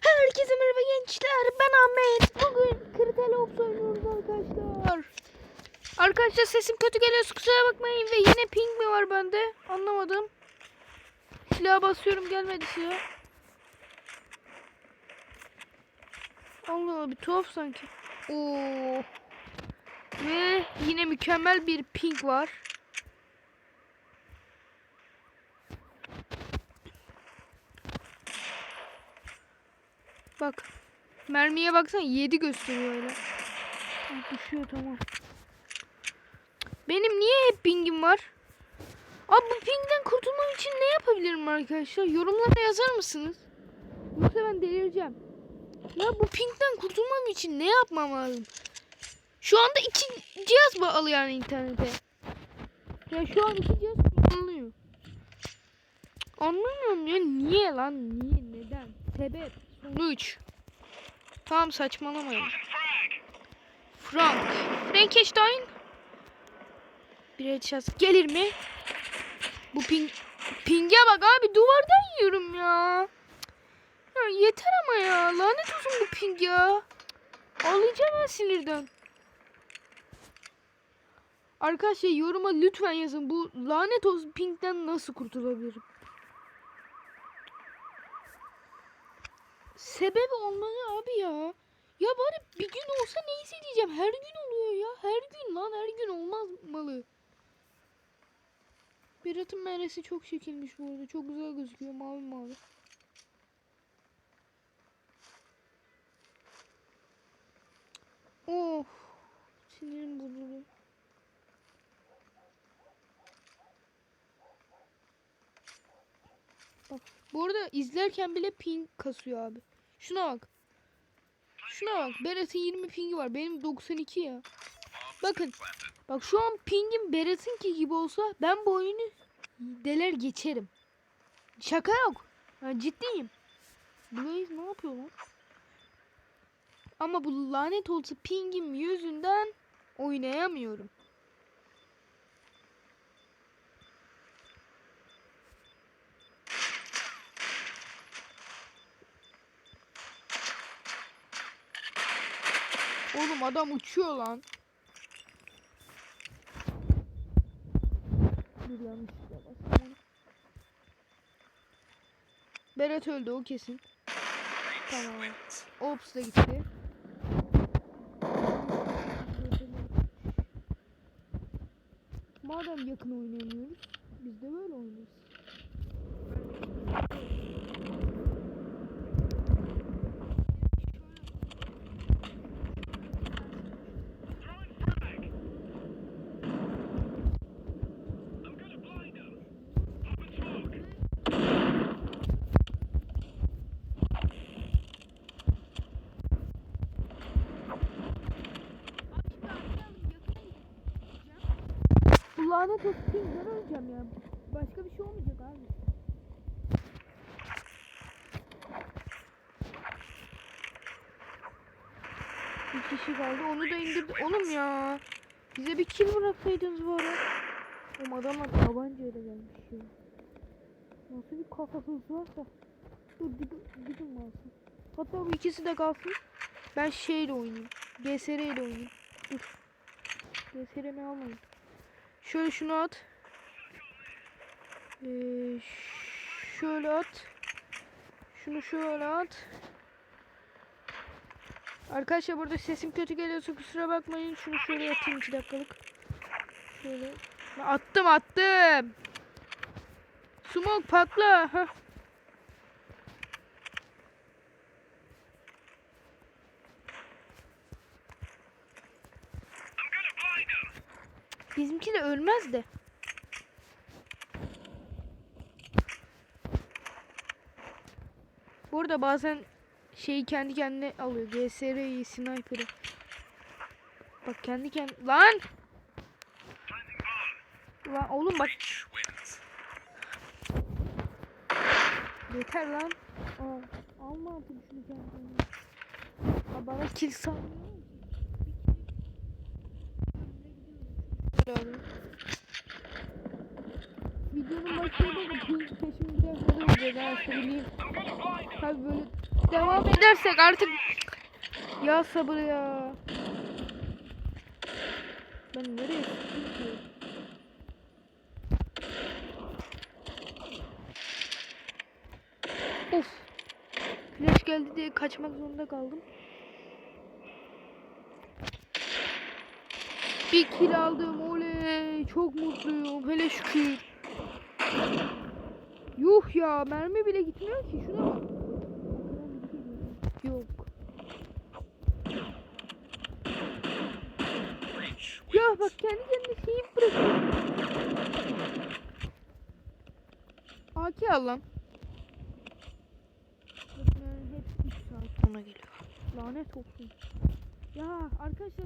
Herkese merhaba gençler. Ben Ahmet. Bugün Kritel Ops oynuyoruz arkadaşlar. Arkadaşlar sesim kötü geliyorsa kusura bakmayın ve yine ping mi var bende? Anlamadım. Silaha basıyorum gelmedi silah. Allah Allah bir tuhaf sanki. Oo. Ve yine mükemmel bir ping var. Bak. Mermiye baksana 7 gösteriyor öyle. Düşüyor tamam. Benim niye hep pingim var? Abi bu pingden kurtulmam için ne yapabilirim arkadaşlar? Yorumlara yazar mısınız? Yoksa ben delireceğim. Ya bu pingden kurtulmam için ne yapmam lazım? Şu anda iki cihaz bağlı yani internete. Ya şu an iki cihaz kullanılıyor. Anlamıyorum ya niye lan niye neden sebep sonuç. Tamam saçmalamayın. Frank. Frankenstein. Bir headshot gelir mi? Bu ping pinge bak abi duvardan yiyorum ya. Ya yeter ama ya. Lanet olsun bu ping ya. Ağlayacağım ben sinirden. Arkadaşlar yoruma lütfen yazın. Bu lanet olsun pingden nasıl kurtulabilirim? Sebebi olmalı abi ya. Ya bari bir gün olsa neyse diyeceğim. Her gün oluyor ya. Her gün lan her gün olmamalı. Berat'ın meresi çok çekilmiş bu arada. Çok güzel gözüküyor mavi mavi. Of. Sinirim bozuldu. Bak bu arada izlerken bile ping kasıyor abi. Şuna bak. Şuna bak. Berat'ın 20 pingi var. Benim 92 ya. Bakın. Bak şu an pingim Berat'ınki gibi olsa ben bu oyunu deler geçerim. Şaka yok. Ha, ciddiyim. Blaze ne yapıyor lan? Ama bu lanet olsa pingim yüzünden oynayamıyorum. Oğlum adam uçuyor lan. Dur yanlışlıkla bastım. Berat öldü o kesin. Tamam. Ops da gitti. Madem yakın oynayamıyoruz, biz de böyle oynarız. Olsun ben öleceğim ya. Başka bir şey olmayacak abi. Bir kişi kaldı onu da indirdi. Oğlum ya. Bize bir kill bıraksaydınız bu ara. Oğlum adamlar tabancayla gelmiş ya. Nasıl bir kafasız varsa. Dur gidin, gidin kalsın. Hatta bu ikisi de kalsın. Ben şeyle oynayayım. GSR ile oynayayım. Dur. GSR'mi almayayım. Şöyle şunu at. Ee, şöyle at. Şunu şöyle at. Arkadaşlar burada sesim kötü geliyorsa kusura bakmayın. Şunu şöyle atayım 2 dakikalık. Şöyle. Attım attım. Smoke patla. Heh. Bizimki de ölmez de. Bu arada bazen şeyi kendi kendine alıyor. GSR'yi, sniper'ı. Bak kendi kendi... Lan! Lan oğlum bak. Yeter lan. Aa, alma artık şunu kendine. Bana kill sağlıyor. Abi. Videonun başında da böyle olacak ha söyleyeyim. Tabi böyle devam edersek artık ya sabır ya. Ben nereye sıktım ki? Of. Flash geldi diye kaçmak zorunda kaldım. Bir kill aldım oley çok mutluyum hele şükür. Yuh ya mermi bile gitmiyor ki şuna bak. Yok. Ya bak kendi kendine şeyi bırakıyor. AK al lan. Hep 3 saat sonra geliyor. Lanet olsun. Ya arkadaşlar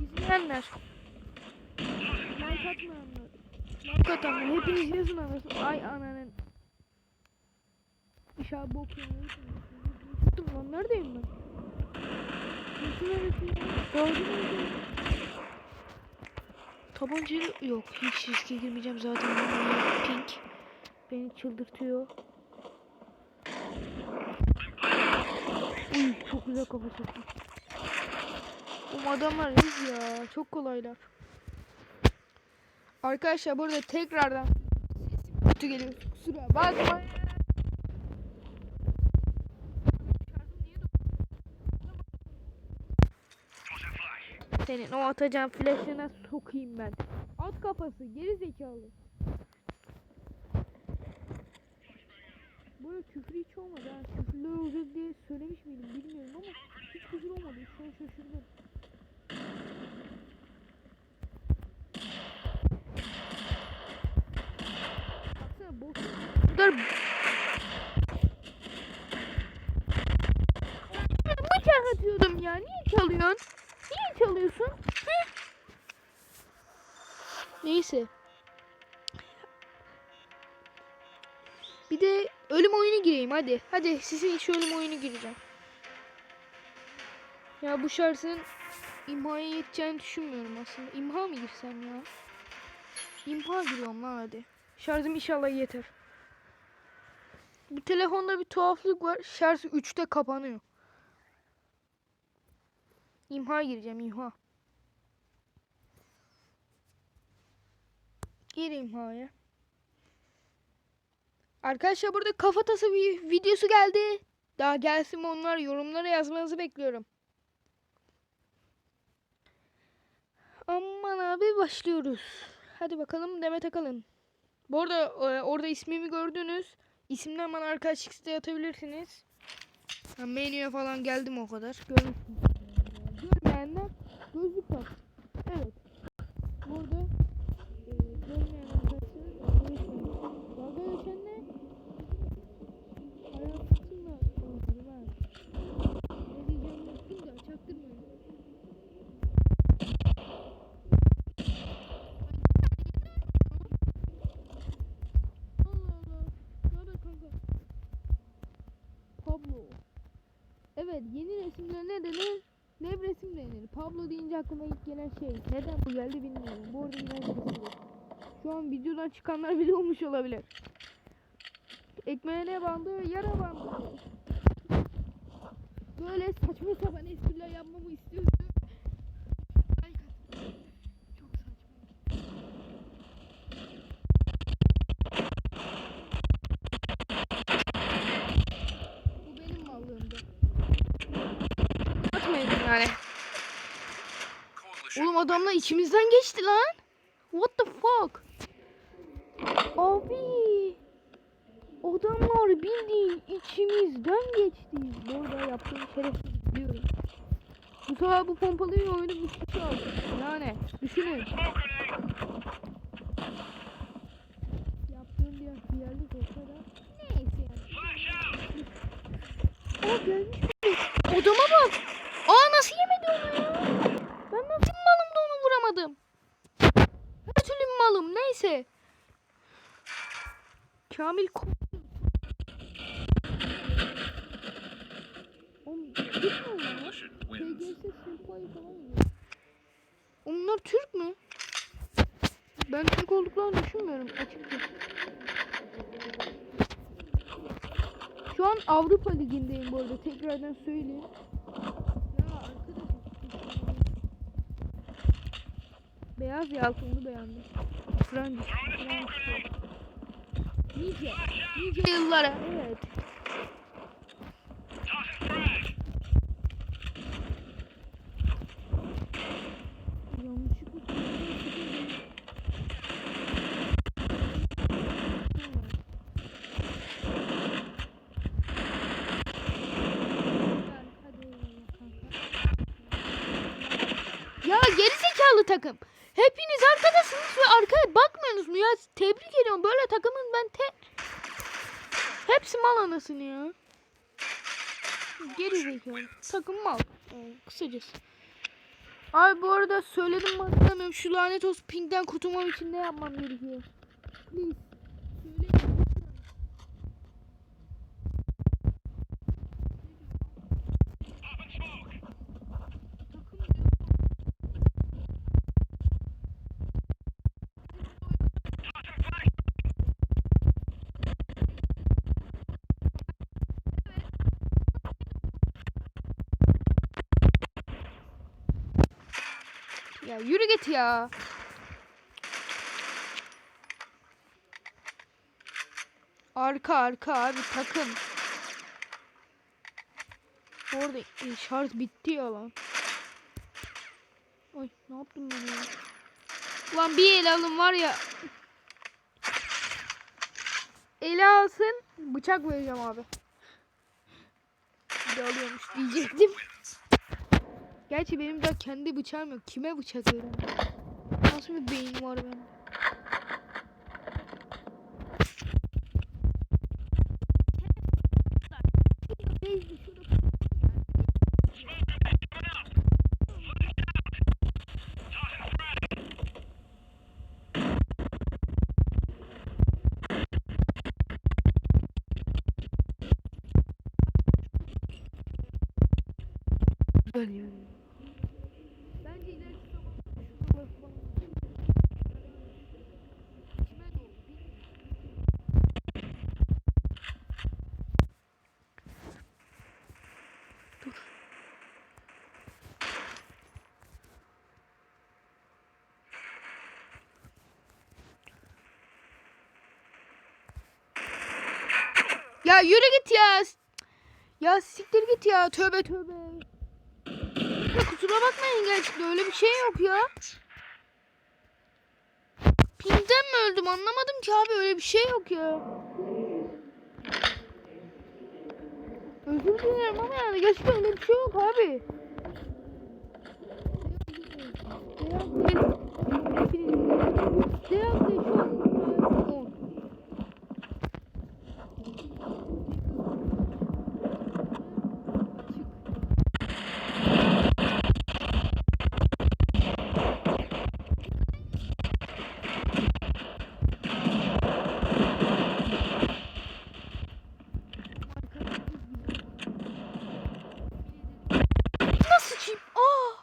İzleyenler. Like atmayanlar. Like atanlar. Hepiniz yazın anasını. Ay ananın. Bok yemeyi Tuttum lan neredeyim ben? Gördün mü? Tabancayla yok hiç riske girmeyeceğim zaten pink beni çıldırtıyor. Uy çok güzel kafa soktum. Bu adamlar iz ya çok kolaylar. Arkadaşlar burada tekrardan sesim kötü geliyor. Kusura bakmayın. Senin o atacağın flash'ına sokayım ben. At kafası geri zekalı. Böyle küfür hiç olmadı ha. Küfürler olacak diye söylemiş miydim bilmiyorum ama hiç küfür olmadı. Şu an şaşırdım. Bunlar Bıçak atıyordum ya. Niye çalıyorsun? Niye çalıyorsun? Neyse. Bir de ölüm oyunu gireyim hadi. Hadi sizin şu ölüm oyunu gireceğim. Ya bu şarjın imhaya yeteceğini düşünmüyorum aslında. İmha mı girsem ya? İmha giriyorum lan hadi. Şarjım inşallah yeter. Bu telefonda bir tuhaflık var. Şarj 3'te kapanıyor. İmha gireceğim imha. Gir imhaya. Arkadaşlar burada kafatası bir videosu geldi. Daha gelsin onlar yorumlara yazmanızı bekliyorum. Aman abi başlıyoruz. Hadi bakalım Demet Akalın. Bu arada e, orada ismimi gördünüz. İsimden bana arkadaşlık da atabilirsiniz. Ha, menüye falan geldim o kadar. Görmeyenler gözlük tak. Evet. Burada e, şey. Neden bu geldi bilmiyorum. Bu arada iğrenç resimdir. Şu an videodan çıkanlar bile olmuş olabilir. Ekmeğine bandı, yara bandı. Böyle saçma sapan espriler yapmamı istiyorsun. Oğlum adamlar içimizden geçti lan. What the fuck? Abi. Adamlar bildiğin içimizden geçti. Bu arada yaptığım şerefsiz biliyorum. Bu sefer bu pompalıyı oyunu bir kişi aldı. Yani düşünün. Yaptığım bir hıyarlık olsa da neyse yani. Aa gelmiş. Odama bak. Aa nasıl yemedi onu ya? anlamadım. Her malım neyse. Kamil Onlar Türk mü? Ben Türk olduklarını düşünmüyorum açıkçası. Şu an Avrupa Ligi'ndeyim bu arada tekrardan söyleyeyim. Beyaz yalkınlı beğendim. Fransız. Nice. Nice yıllara. Evet. Ya geri zekalı takım. Hepiniz arkadasınız ve arkaya bakmıyorsunuz mu ya? Tebrik ediyorum. Böyle takımın ben te... Hepsi mal anasını ya. Geri zekalı. Takım mal. Kısacası. Abi bu arada söyledim hatırlamıyorum. Şu lanet olsun pinkten kurtulmam için ne yapmam gerekiyor? Please. Ya yürü git ya. Arka arka abi takım. Orada e, şarj bitti ya lan. Ay ne yaptım ben ya? Ulan bir el alın var ya. Ele alsın bıçak vereceğim abi. Bir de alıyormuş diyecektim. Gerçi benim daha kendi bıçağım yok. Kime bıçak vereyim? Nasıl bir beyin var benim? Bence ileriki zamanda şuralar falan. Kime bilmiyorum. Dur. Ya yürü git ya. Ya siktir git ya. Tövbe tövbe. Kusura bakmayın gerçekten öyle bir şey yok ya. Pinkten mi öldüm anlamadım ki abi öyle bir şey yok ya. Özür dilerim ama yani gerçekten öyle bir şey yok abi. Beyaz değil şu an. on. Nasıl çim? Aa!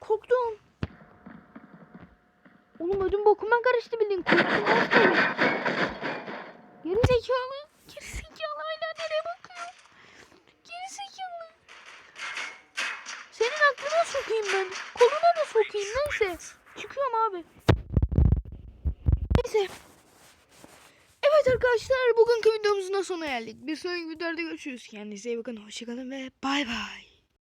Korktum. Oğlum ödüm bokuma karıştı bildiğin. Korktum. kaldı. Geri zekalı. Geri zekalı hala nereye bakıyor? Geri zekalı. Senin aklına sokayım ben. Koluna da sokayım neyse. Çıkıyorum abi. Neyse. Evet arkadaşlar bugünkü videomuzun da sonuna geldik. Bir sonraki videoda görüşürüz. Kendinize iyi bakın. Hoşçakalın ve bay bay.